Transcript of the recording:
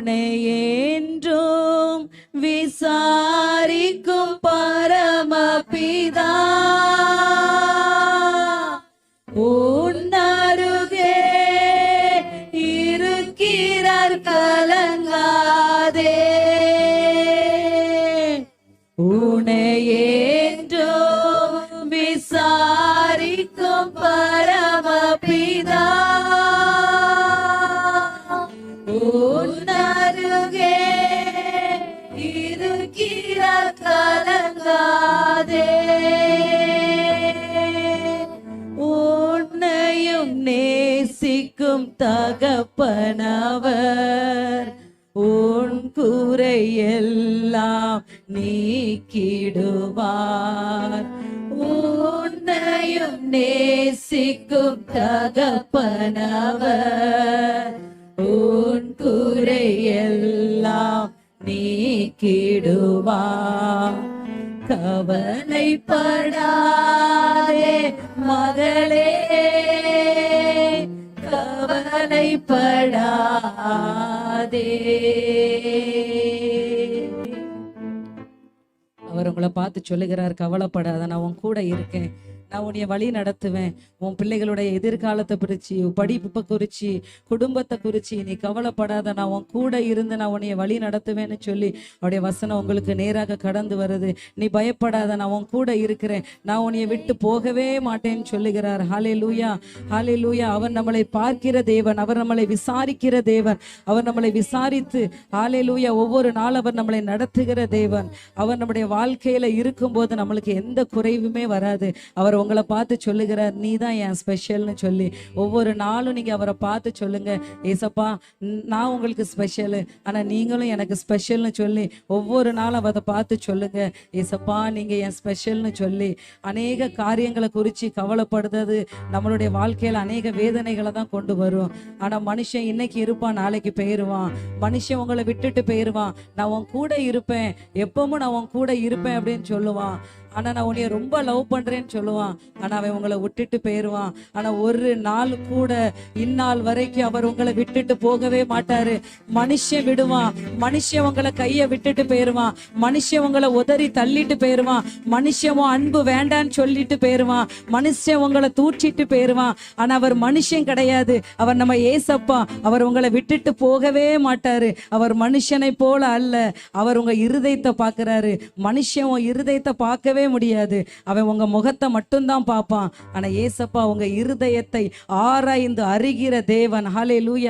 உனை என்றும் விசாரிக்கும் பரமபிதா. உன்னருகே இருக்கிறார் கலங்காதே. உனை என்றும் விசாரிக்கும் பர இருக்கிறார் கலங்காதே உன்னையும் நேசிக்கும் தகப்பனவர். உன் குறையெல்லாம் நீக்கிடுவார். உன்னையும் நேசிக்கும் தகப்பனவர். உன் குறையெல்லாம் நீக்கிடுவார் கவலைப்படாதே மகளே. கவலைப்படாதே. அவர் உங்களை பார்த்து சொல்லுகிறார் கவலைப்படாத நான் உன் கூட இருக்கேன். நான் உன்னைய வழி நடத்துவேன். உன் பிள்ளைகளுடைய எதிர்காலத்தை குறிச்சு படிப்பை குறிச்சு குடும்பத்தை குறிச்சு நீ கவலைப்படாத. நான் உன் கூட இருந்து நான் உன்னைய வழி நடத்துவேன்னு சொல்லி அவருடைய வசனம் உங்களுக்கு நேராக கடந்து வருது. நீ பயப்படாத நான் உன் கூட இருக்கிறேன். நான் உன்னைய விட்டு போகவே மாட்டேன்னு சொல்லுகிறார். ஹாலே லூயா ஹாலே லூயா அவர் நம்மளை பார்க்கிற தேவன். அவர் நம்மளை விசாரிக்கிற தேவன். அவர் நம்மளை விசாரித்து ஹாலே லூயா ஒவ்வொரு நாள் அவர் நம்மளை நடத்துகிற தேவன். அவர் நம்முடைய வாழ்க்கையில இருக்கும்போது நம்மளுக்கு எந்த குறைவுமே வராது. அவர் உங்களை பார்த்து சொல்லுகிறார் நீ தான் என் ஸ்பெஷல்னு சொல்லி. ஒவ்வொரு நாளும் நீங்கள் அவரை பார்த்து சொல்லுங்க ஏசப்பா நான் உங்களுக்கு ஸ்பெஷலு ஆனால் நீங்களும் எனக்கு ஸ்பெஷல்னு சொல்லி. ஒவ்வொரு நாளும் அவரை பார்த்து சொல்லுங்க ஏசப்பா நீங்கள் என் ஸ்பெஷல்னு சொல்லி. அநேக காரியங்களை குறித்து கவலைப்படுறது நம்மளுடைய வாழ்க்கையில் அநேக வேதனைகளை தான் கொண்டு வரும். ஆனால் மனுஷன் இன்னைக்கு இருப்பான் நாளைக்கு போயிடுவான் மனுஷன் உங்களை விட்டுட்டு போயிடுவான் நான் உன் கூட இருப்பேன் எப்பவும் நான் உன் கூட இருப்பேன் அப்படின்னு சொல்லுவான். ஆனா நான் உன்னைய ரொம்ப லவ் பண்றேன்னு சொல்லுவான். ஆனா அவன் உங்களை விட்டுட்டு போயிருவான். ஆனா ஒரு நாள் கூட இந்நாள் வரைக்கும் அவர் உங்களை விட்டுட்டு போகவே மாட்டாரு. மனுஷன் விடுவான். மனுஷன் உங்களை கைய விட்டுட்டு போயிருவான். மனுஷன் உங்களை உதறி தள்ளிட்டு போயிருவான். மனுஷன் அன்பு வேண்டான்னு சொல்லிட்டு போயிருவான். மனுஷன் உங்களை தூற்றிட்டு போயிருவான். ஆனா அவர் மனுஷன் கிடையாது. அவர் நம்ம ஏசப்பா. அவர் உங்களை விட்டுட்டு போகவே மாட்டாரு. அவர் மனுஷனை போல அல்ல. அவர் உங்க இருதயத்தை பாக்குறாரு மனுஷன் இருதயத்தை பார்க்கவே முடியாது. அவன் உங்க முகத்தை மட்டும்தான் பார்ப்பான். ஆனா ஏசப்பா உங்க இருதயத்தை ஆராய்ந்து அறிகிற தேவன். ஹலே லூயா